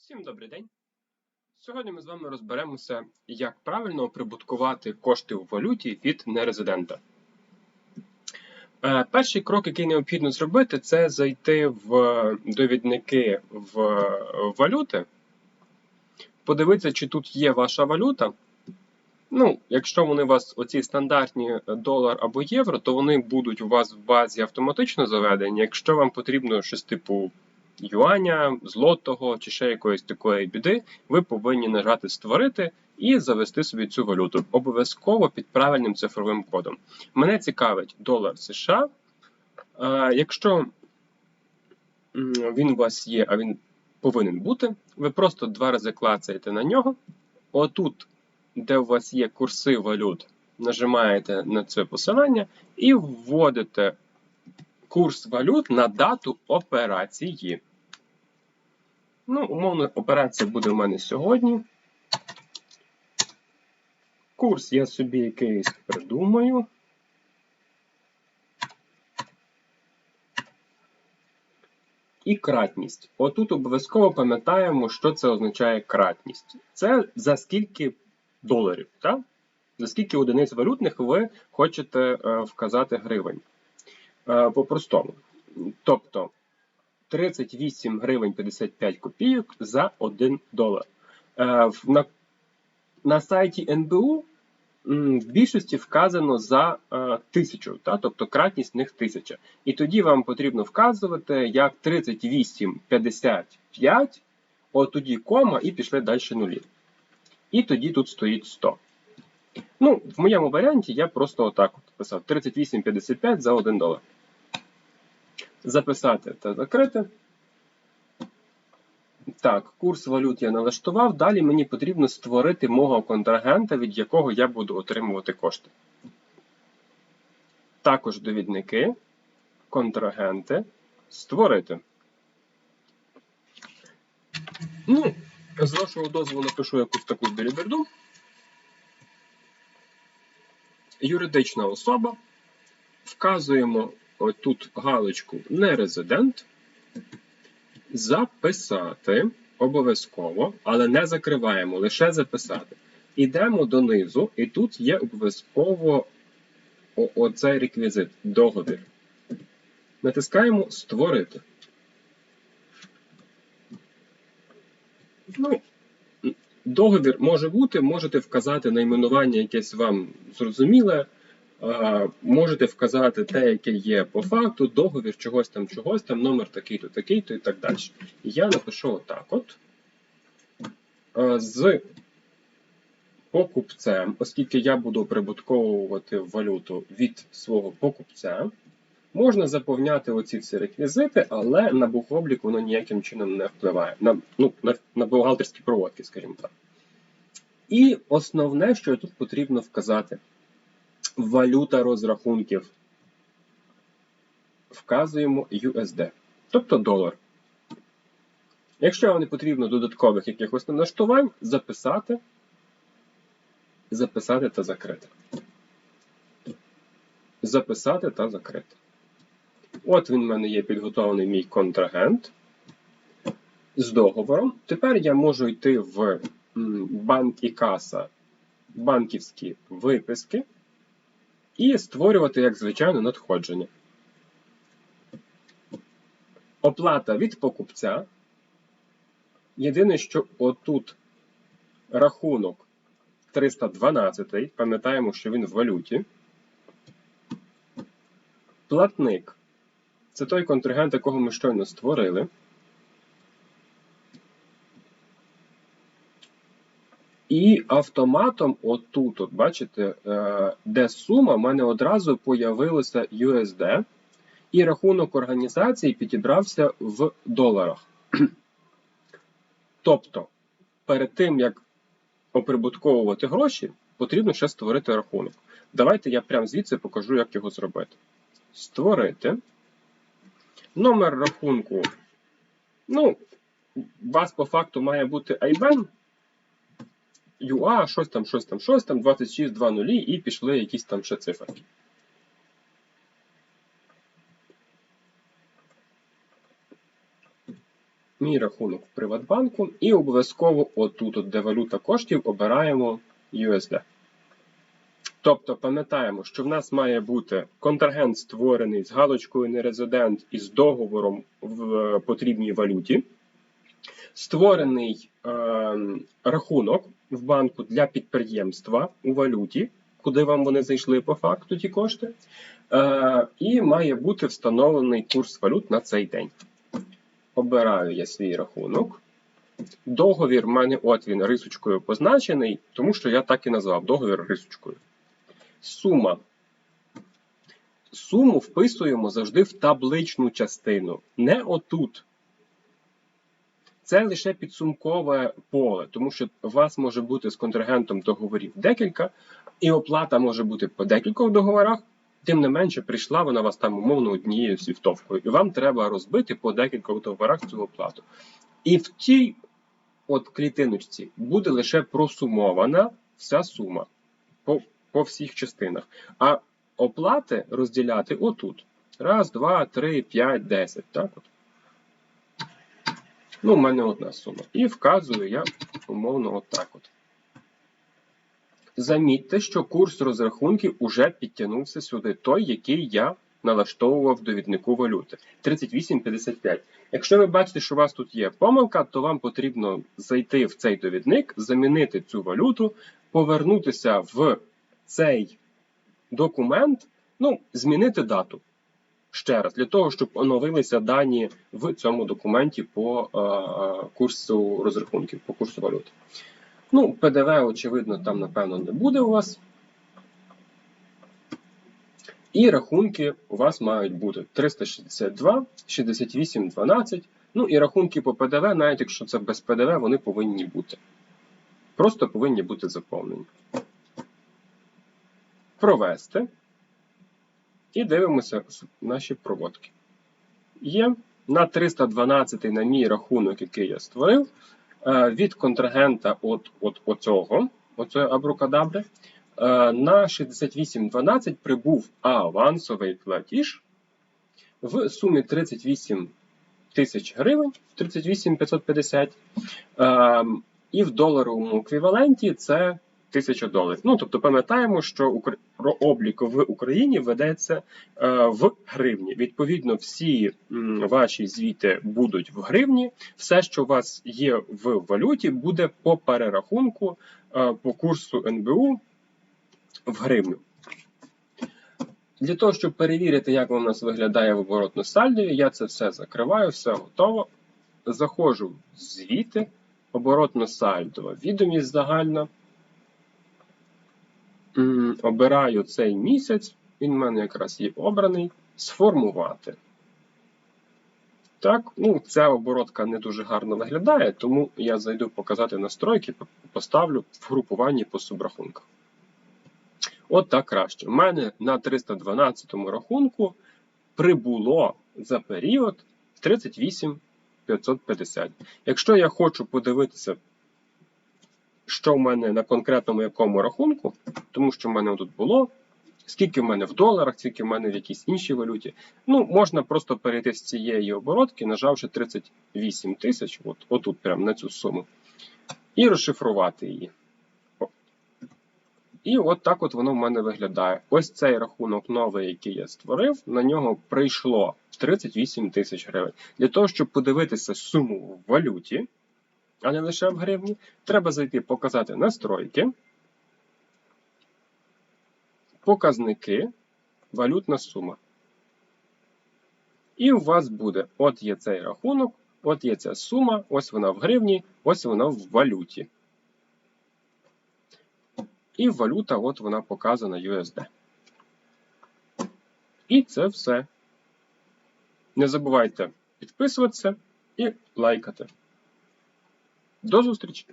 Всім добрий день! Сьогодні ми з вами розберемося, як правильно оприбуткувати кошти у валюті від нерезидента. Е, Перший крок, який необхідно зробити, це зайти в довідники в валюти, подивитися, чи тут є ваша валюта. Ну, якщо вони у вас оці стандартні долар або євро, то вони будуть у вас в базі автоматично заведені. Якщо вам потрібно щось типу юаня, злотого чи ще якоїсь такої біди, ви повинні нажати Створити і завести собі цю валюту. Обов'язково під правильним цифровим кодом. Мене цікавить долар США. Якщо він у вас є, а він повинен бути, ви просто два рази клацаєте на нього. Отут, де у вас є курси валют, нажимаєте на це посилання і вводите курс валют на дату операції. Ну, умовно, операція буде в мене сьогодні. Курс я собі якийсь придумаю. І кратність. Отут обов'язково пам'ятаємо, що це означає кратність. Це за скільки доларів, так? за скільки одиниць валютних ви хочете е, вказати гривень. Е, По-простому. Тобто 38 гривень 55 копійок за 1 долар. Е, на, на сайті НБУ в більшості вказано за е, тисячу, та, тобто кратність в них тисяча. І тоді вам потрібно вказувати як 38,55, от тоді кома і пішли далі нулі. І тоді тут стоїть 100. Ну, в моєму варіанті я просто отак от писав 38,55 за 1 долар. Записати та закрити. Так, курс валют я налаштував. Далі мені потрібно створити мого контрагента, від якого я буду отримувати кошти. Також довідники, контрагенти, створити. Ну, з вашого дозволу напишу якусь таку біліберду. Юридична особа. Вказуємо отут галочку нерезидент. Записати обов'язково, але не закриваємо, лише записати. Ідемо донизу, і тут є обов'язково оцей реквізит договір. Натискаємо Створити. Ну, Договір може бути, можете вказати найменування якесь вам зрозуміле. Можете вказати те, яке є по факту, договір чогось там, чогось там, номер такий-то, такий-то і так далі. Я напишу отак от. З покупцем, оскільки я буду прибутковувати валюту від свого покупця, можна заповняти оці всі реквізити, але на бухоблік воно ніяким чином не впливає. На ну, на, на бухгалтерські проводки, скажімо так. І основне, що тут потрібно вказати валюта розрахунків. Вказуємо USD, тобто долар. Якщо вам не потрібно додаткових якихось налаштувань, записати, записати та закрити. Записати та закрити. От він в мене є підготовлений мій контрагент з договором. Тепер я можу йти в банк і каса банківські виписки і створювати, як звичайно, надходження. Оплата від покупця. Єдине, що отут рахунок 312, пам'ятаємо, що він в валюті. Платник це той контрагент, якого ми щойно створили. І автоматом, отут, от бачите, е, де сума, в мене одразу появилося USD, і рахунок організації підібрався в доларах. Тобто, перед тим, як оприбутковувати гроші, потрібно ще створити рахунок. Давайте я прямо звідси покажу, як його зробити. Створити. Номер рахунку. Ну, у вас по факту має бути IBAN. UA, щось там, щось там, щось там, 26, 2 нулі, і пішли якісь там ще циферки. мій рахунок в Приватбанку і обов'язково отут, от, де валюта коштів, обираємо USD. Тобто пам'ятаємо, що в нас має бути контрагент створений з галочкою нерезидент і з договором в е, потрібній валюті, створений е, рахунок в банку для підприємства у валюті, куди вам вони зайшли по факту ті кошти, е, і має бути встановлений курс валют на цей день. Обираю я свій рахунок. Договір в мене от він рисочкою позначений, тому що я так і назвав договір рисочкою. Сума. Суму вписуємо завжди в табличну частину, не отут. Це лише підсумкове поле, тому що у вас може бути з контрагентом договорів декілька, і оплата може бути по декількох договорах. Тим не менше, прийшла вона вас там умовно однією свіфтовкою, і вам треба розбити по декількох договорах цю оплату. І в тій от клітиночці буде лише просумована вся сума по, по всіх частинах. А оплати розділяти отут. Раз, два, три, п'ять, десять. Так от. Ну, у мене одна сума. І вказую я умовно отак от. Замітьте, що курс розрахунків уже підтягнувся сюди, той, який я налаштовував в довіднику валюти 38,55. Якщо ви бачите, що у вас тут є помилка, то вам потрібно зайти в цей довідник, замінити цю валюту, повернутися в цей документ, ну, змінити дату. Ще раз, для того, щоб оновилися дані в цьому документі по е, курсу розрахунків, по курсу валюти. Ну, ПДВ, очевидно, там, напевно, не буде у вас. І рахунки у вас мають бути 362, 68, 12. Ну і рахунки по ПДВ, навіть якщо це без ПДВ, вони повинні бути. Просто повинні бути заповнені. Провести. І дивимося наші проводки. Є на 312 на мій рахунок, який я створив, е, від контрагента от, от оцього, оцього абрукадабри, е, на 6812 прибув авансовий платіж в сумі 38 тисяч гривень, 38 550, е, і в доларовому еквіваленті це 1000 доларів. Ну, тобто пам'ятаємо, що про облік в Україні ведеться е, в гривні. Відповідно, всі ваші звіти будуть в гривні. Все, що у вас є в валюті, буде по перерахунку е, по курсу НБУ в гривню. Для того, щоб перевірити, як воно у нас виглядає в оборотно сальдові, я це все закриваю, все готово. Заходжу в звіти, оборотно сальдова відомість загальна. Обираю цей місяць, він в мене якраз є обраний. Сформувати. Так, ну ця оборотка не дуже гарно виглядає, тому я зайду показати настройки, поставлю в групуванні по субрахунках. От так краще. У мене на 312 рахунку прибуло за період 38 550. Якщо я хочу подивитися, що в мене на конкретному якому рахунку, тому що в мене тут було, скільки в мене в доларах, скільки в мене в якійсь іншій валюті, ну, можна просто перейти з цієї оборотки, нажавши 38 тисяч, от, отут прямо на цю суму, і розшифрувати її. І от так от воно в мене виглядає. Ось цей рахунок новий, який я створив, на нього прийшло 38 тисяч гривень. Для того, щоб подивитися суму в валюті, а не лише в гривні, треба зайти показати настройки, показники, валютна сума. І у вас буде: от є цей рахунок, от є ця сума, ось вона в гривні, ось вона в валюті. І валюта, от вона показана USD. І це все. Не забувайте підписуватися і лайкати. До зустрічі!